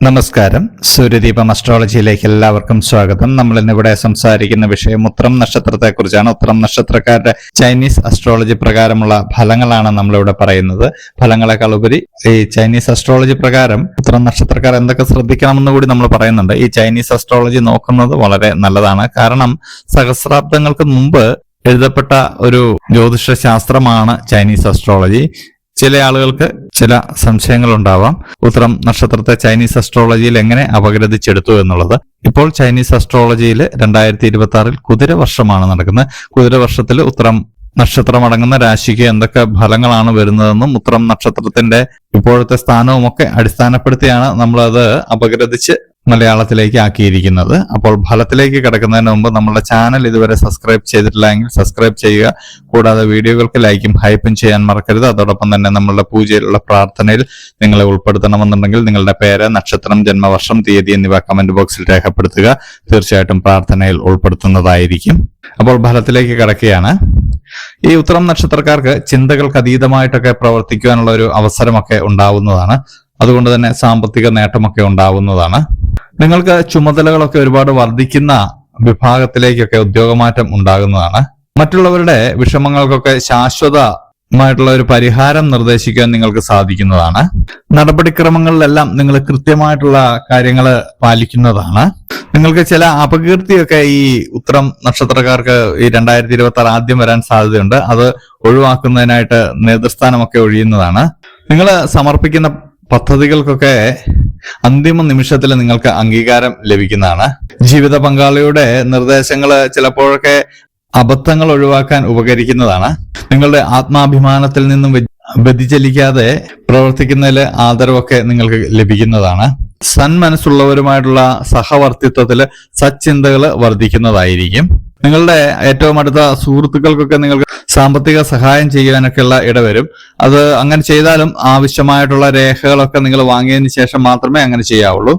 നമസ്കാരം. സൂര്യദീപം അസ്ട്രോളജിയിലേക്ക് എല്ലാവർക്കും സ്വാഗതം. നമ്മൾ ഇന്നിവിടെ സംസാരിക്കുന്ന വിഷയം ഉത്രം നക്ഷത്രത്തെക്കുറിച്ചാണ്. ഉത്രം നക്ഷത്രക്കാരുടെ ചൈനീസ് അസ്ട്രോളജി പ്രകാരമുള്ള ഫലങ്ങളാണ് നമ്മളിവിടെ പറയുന്നത്. ഫലങ്ങളെക്കാൾ ഉപരി ഈ ചൈനീസ് അസ്ട്രോളജി പ്രകാരം ഉത്രം നക്ഷത്രക്കാർ എന്തൊക്കെ ശ്രദ്ധിക്കണമെന്ന് കൂടി നമ്മൾ പറയുന്നുണ്ട്. ഈ ചൈനീസ് അസ്ട്രോളജി നോക്കുന്നത് വളരെ നല്ലതാണ്. കാരണം സഹസ്രാബ്ദങ്ങൾക്ക് മുമ്പ് എഴുതപ്പെട്ട ഒരു ജ്യോതിഷ ശാസ്ത്രമാണ് ചൈനീസ് അസ്ട്രോളജി ചില ആളുകൾക്ക് ചില സംശയങ്ങൾ ഉണ്ടാവാം ഉത്തരം നക്ഷത്രത്തെ ചൈനീസ് അസ്ട്രോളജിയിൽ എങ്ങനെ അപഗ്രഥിച്ചെടുത്തു എന്നുള്ളത്. ഇപ്പോൾ ചൈനീസ് അസ്ട്രോളജിയിൽ രണ്ടായിരത്തി ഇരുപത്തി ആറിൽ കുതിര വർഷമാണ് നടക്കുന്നത്. കുതിര വർഷത്തിൽ ഉത്തരം നക്ഷത്രം അടങ്ങുന്ന രാശിക്ക് എന്തൊക്കെ ഫലങ്ങളാണ് വരുന്നതെന്നും ഉത്തരം നക്ഷത്രത്തിന്റെ ഇപ്പോഴത്തെ സ്ഥാനവും ഒക്കെ അടിസ്ഥാനപ്പെടുത്തിയാണ് നമ്മളത് അപഗ്രഥിച്ച് മലയാളത്തിലേക്ക് ആക്കിയിരിക്കുന്നത്. അപ്പോൾ ഫലത്തിലേക്ക് കിടക്കുന്നതിന് മുമ്പ് നമ്മുടെ ചാനൽ ഇതുവരെ സബ്സ്ക്രൈബ് ചെയ്തിട്ടില്ല എങ്കിൽ സബ്സ്ക്രൈബ് ചെയ്യുക. കൂടാതെ വീഡിയോകൾക്ക് ലൈക്കും ഹൈപ്പും ചെയ്യാൻ മറക്കരുത്. അതോടൊപ്പം തന്നെ നമ്മളുടെ പൂജയിലുള്ള പ്രാർത്ഥനയിൽ നിങ്ങളെ ഉൾപ്പെടുത്തണമെന്നുണ്ടെങ്കിൽ നിങ്ങളുടെ പേര് നക്ഷത്രം ജന്മവർഷം തീയതി എന്നിവ കമന്റ് ബോക്സിൽ രേഖപ്പെടുത്തുക. തീർച്ചയായിട്ടും പ്രാർത്ഥനയിൽ ഉൾപ്പെടുത്തുന്നതായിരിക്കും. അപ്പോൾ ഫലത്തിലേക്ക് കിടക്കുകയാണ്. ഈ ഉത്തരം നക്ഷത്രക്കാർക്ക് ചിന്തകൾക്ക് അതീതമായിട്ടൊക്കെ പ്രവർത്തിക്കുവാനുള്ള ഒരു അവസരമൊക്കെ ഉണ്ടാവുന്നതാണ്. അതുകൊണ്ട് തന്നെ സാമ്പത്തിക നേട്ടമൊക്കെ ഉണ്ടാവുന്നതാണ്. നിങ്ങൾക്ക് ചുമതലകളൊക്കെ ഒരുപാട് വർദ്ധിക്കുന്ന വിഭാഗത്തിലേക്കൊക്കെ ഉദ്യോഗമാറ്റം ഉണ്ടാകുന്നതാണ്. മറ്റുള്ളവരുടെ വിഷമങ്ങൾക്കൊക്കെ ശാശ്വതമായിട്ടുള്ള ഒരു പരിഹാരം നിർദ്ദേശിക്കാൻ നിങ്ങൾക്ക് സാധിക്കുന്നതാണ്. നടപടിക്രമങ്ങളിലെല്ലാം നിങ്ങൾ കൃത്യമായിട്ടുള്ള കാര്യങ്ങൾ പാലിക്കുന്നതാണ്. നിങ്ങൾക്ക് ചില അപകീർത്തിയൊക്കെ ഈ ഉത്തരം നക്ഷത്രക്കാർക്ക് ഈ രണ്ടായിരത്തി ഇരുപത്തി ആറ് ആദ്യം വരാൻ സാധ്യതയുണ്ട്. അത് ഒഴിവാക്കുന്നതിനായിട്ട് നേതൃസ്ഥാനമൊക്കെ ഒഴിയുന്നതാണ്. നിങ്ങൾ സമർപ്പിക്കുന്ന പദ്ധതികൾക്കൊക്കെ അന്തിമ നിമിഷത്തിൽ നിങ്ങൾക്ക് അംഗീകാരം ലഭിക്കുന്നതാണ്. ജീവിത പങ്കാളിയുടെ നിർദ്ദേശങ്ങൾ ചിലപ്പോഴൊക്കെ അബദ്ധങ്ങൾ ഒഴിവാക്കാൻ ഉപകരിക്കുന്നതാണ്. നിങ്ങളുടെ ആത്മാഭിമാനത്തിൽ നിന്നും വ്യതിചലിക്കാതെ പ്രവർത്തിക്കുന്നതിൽ ആദരവൊക്കെ നിങ്ങൾക്ക് ലഭിക്കുന്നതാണ്. സന്മനസ്സുള്ളവരുമായിട്ടുള്ള സഹവർത്തിത്വത്തിൽ സച്ചിന്തകൾ വർദ്ധിക്കുന്നതായിരിക്കും. നിങ്ങളുടെ ഏറ്റവും അടുത്ത സുഹൃത്തുക്കൾക്കൊക്കെ നിങ്ങൾക്ക് സാമ്പത്തിക സഹായം ചെയ്യാനൊക്കെയുള്ള ഇടവരും. അത് അങ്ങനെ ചെയ്താലും ആവശ്യമായിട്ടുള്ള രേഖകളൊക്കെ നിങ്ങൾ വാങ്ങിയതിന് ശേഷം മാത്രമേ അങ്ങനെ ചെയ്യാവുള്ളൂ.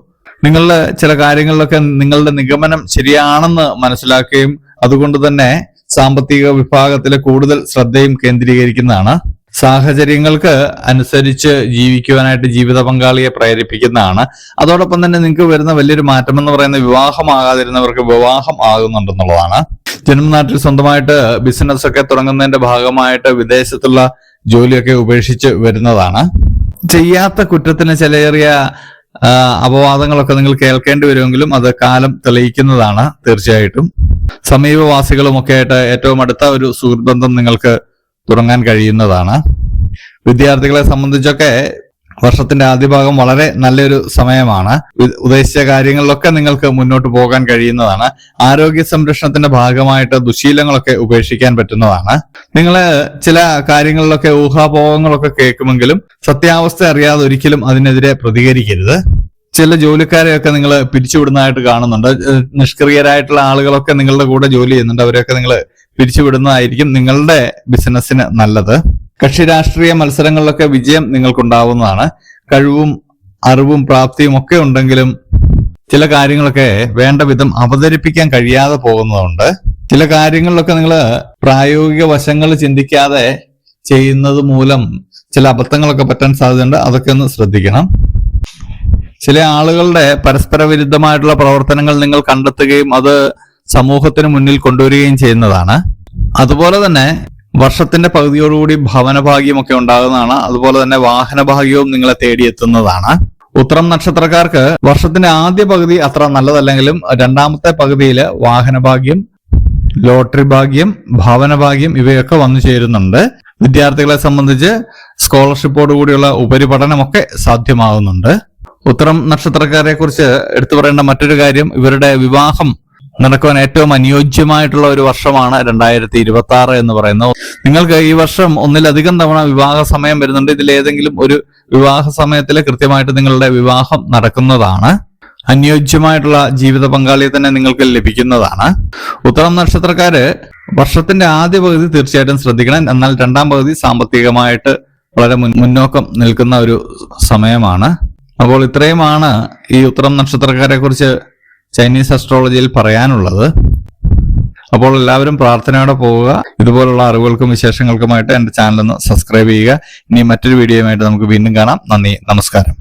നിങ്ങളുടെ ചില കാര്യങ്ങളിലൊക്കെ നിങ്ങളുടെ നിഗമനം ശരിയാണെന്ന് മനസ്സിലാക്കുകയും അതുകൊണ്ട് തന്നെ സാമ്പത്തിക വിഭാഗത്തിൽ കൂടുതൽ ശ്രദ്ധയും കേന്ദ്രീകരിക്കുന്നതാണ്. സാഹചര്യങ്ങൾക്ക് അനുസരിച്ച് ജീവിക്കുവാനായിട്ട് ജീവിത പങ്കാളിയെ പ്രേരിപ്പിക്കുന്നതാണ്. അതോടൊപ്പം തന്നെ നിങ്ങൾക്ക് വരുന്ന വലിയൊരു മാറ്റം എന്ന് പറയുന്നത് വിവാഹമാകാതിരുന്നവർക്ക് വിവാഹം ആകുന്നുണ്ടെന്നുള്ളതാണ്. ജന്മനാട്ടിൽ സ്വന്തമായിട്ട് ബിസിനസ് ഒക്കെ തുടങ്ങുന്നതിന്റെ ഭാഗമായിട്ട് വിദേശത്തുള്ള ജോലിയൊക്കെ ഉപേക്ഷിച്ച് വരുന്നതാണ്. ചെയ്യാത്ത കുറ്റത്തിന് ചിലയേറിയ അപവാദങ്ങളൊക്കെ നിങ്ങൾ കേൾക്കേണ്ടി വരുമെങ്കിലും അത് കാലം തെളിയിക്കുന്നതാണ് തീർച്ചയായിട്ടും. സമീപവാസികളുമൊക്കെ ആയിട്ട് ഏറ്റവും അടുത്ത ഒരു സുഹൃത്ബന്ധം നിങ്ങൾക്ക് തുടങ്ങാൻ കഴിയുന്നതാണ്. വിദ്യാർത്ഥികളെ സംബന്ധിച്ചൊക്കെ വർഷത്തിന്റെ ആദ്യ ഭാഗം വളരെ നല്ലൊരു സമയമാണ്. ഉദ്ദേശിച്ച കാര്യങ്ങളിലൊക്കെ നിങ്ങൾക്ക് മുന്നോട്ട് പോകാൻ കഴിയുന്നതാണ്. ആരോഗ്യ സംരക്ഷണത്തിന്റെ ഭാഗമായിട്ട് ദുശീലങ്ങളൊക്കെ ഉപേക്ഷിക്കാൻ പറ്റുന്നതാണ്. നിങ്ങൾ ചില കാര്യങ്ങളിലൊക്കെ ഊഹാപോഹങ്ങളൊക്കെ കേൾക്കുമെങ്കിലും സത്യാവസ്ഥ അറിയാതെ ഒരിക്കലും അതിനെതിരെ പ്രതികരിക്കരുത്. ചില ജോലിക്കാരെയൊക്കെ നിങ്ങൾ പിരിച്ചുവിടുന്നതായിട്ട് കാണുന്നുണ്ട്. നിഷ്ക്രിയരായിട്ടുള്ള ആളുകളൊക്കെ നിങ്ങളുടെ കൂടെ ജോലി ചെയ്യുന്നുണ്ട്. അവരെയൊക്കെ നിങ്ങൾ പിരിച്ചുവിടുന്നതായിരിക്കും നിങ്ങളുടെ ബിസിനസ്സിന് നല്ലത്. കക്ഷി രാഷ്ട്രീയ മത്സരങ്ങളിലൊക്കെ വിജയം നിങ്ങൾക്കുണ്ടാവുന്നതാണ്. കഴിവും അറിവും പ്രാപ്തിയും ഒക്കെ ഉണ്ടെങ്കിലും ചില കാര്യങ്ങളൊക്കെ വേണ്ട വിധം അവതരിപ്പിക്കാൻ കഴിയാതെ പോകുന്നതുണ്ട്. ചില കാര്യങ്ങളിലൊക്കെ നിങ്ങൾ പ്രായോഗിക വശങ്ങൾ ചിന്തിക്കാതെ ചെയ്യുന്നത് മൂലം ചില അബദ്ധങ്ങളൊക്കെ പറ്റാൻ സാധ്യതയുണ്ട്. അതൊക്കെ ഒന്ന് ശ്രദ്ധിക്കണം. ചില ആളുകളുടെ പരസ്പര വിരുദ്ധമായിട്ടുള്ള പ്രവർത്തനങ്ങൾ നിങ്ങൾ കണ്ടെത്തുകയും അത് സമൂഹത്തിന് മുന്നിൽ കൊണ്ടുവരികയും ചെയ്യുന്നതാണ്. അതുപോലെ തന്നെ വർഷത്തിന്റെ പകുതിയോടുകൂടി ഭവനഭാഗ്യമൊക്കെ ഉണ്ടാകുന്നതാണ്. അതുപോലെ തന്നെ വാഹന ഭാഗ്യവും നിങ്ങളെ തേടിയെത്തുന്നതാണ്. ഉത്തരം നക്ഷത്രക്കാർക്ക് വർഷത്തിന്റെ ആദ്യ പകുതി അത്ര നല്ലതല്ലെങ്കിലും രണ്ടാമത്തെ പകുതിയിൽ വാഹനഭാഗ്യം ലോട്ടറി ഭാഗ്യം ഭവന ഭാഗ്യം ഇവയൊക്കെ വന്നു ചേരുന്നുണ്ട്. വിദ്യാർത്ഥികളെ സംബന്ധിച്ച് സ്കോളർഷിപ്പോട് കൂടിയുള്ള ഉപരിപഠനമൊക്കെ സാധ്യമാകുന്നുണ്ട്. ഉത്തരം നക്ഷത്രക്കാരെ കുറിച്ച് എടുത്തു പറയേണ്ട മറ്റൊരു കാര്യം ഇവരുടെ വിവാഹം നടക്കുവാൻ ഏറ്റവും അനുയോജ്യമായിട്ടുള്ള ഒരു വർഷമാണ് രണ്ടായിരത്തി ഇരുപത്തി ആറ് എന്ന് പറയുന്നത്. നിങ്ങൾക്ക് ഈ വർഷം ഒന്നിലധികം തവണ വിവാഹ സമയം വരുന്നുണ്ട്. ഇതിൽ ഏതെങ്കിലും ഒരു വിവാഹ സമയത്തിൽ കൃത്യമായിട്ട് നിങ്ങളുടെ വിവാഹം നടക്കുന്നതാണ്. അനുയോജ്യമായിട്ടുള്ള ജീവിത പങ്കാളിയെ തന്നെ നിങ്ങൾക്ക് ലഭിക്കുന്നതാണ്. ഉത്തരം നക്ഷത്രക്കാര് വർഷത്തിന്റെ ആദ്യ പകുതി തീർച്ചയായിട്ടും ശ്രദ്ധിക്കണം. എന്നാൽ രണ്ടാം പകുതി സാമ്പത്തികമായിട്ട് വളരെ മുന്നോക്കം നിൽക്കുന്ന ഒരു സമയമാണ്. അപ്പോൾ ഇത്രയുമാണ് ഈ ഉത്തരം നക്ഷത്രക്കാരെ കുറിച്ച് ചൈനീസ് അസ്ട്രോളജിയിൽ പറയാനുള്ളത്. അപ്പോൾ എല്ലാവരും പ്രാർത്ഥനയോടെ പോവുക. ഇതുപോലുള്ള അറിവുകൾക്കും വിശേഷങ്ങൾക്കുമായിട്ട് എന്റെ ചാനൽ ഒന്ന് സബ്സ്ക്രൈബ് ചെയ്യുക. ഇനി മറ്റൊരു വീഡിയോയുമായിട്ട് നമുക്ക് വീണ്ടും കാണാം. നന്ദി നമസ്കാരം.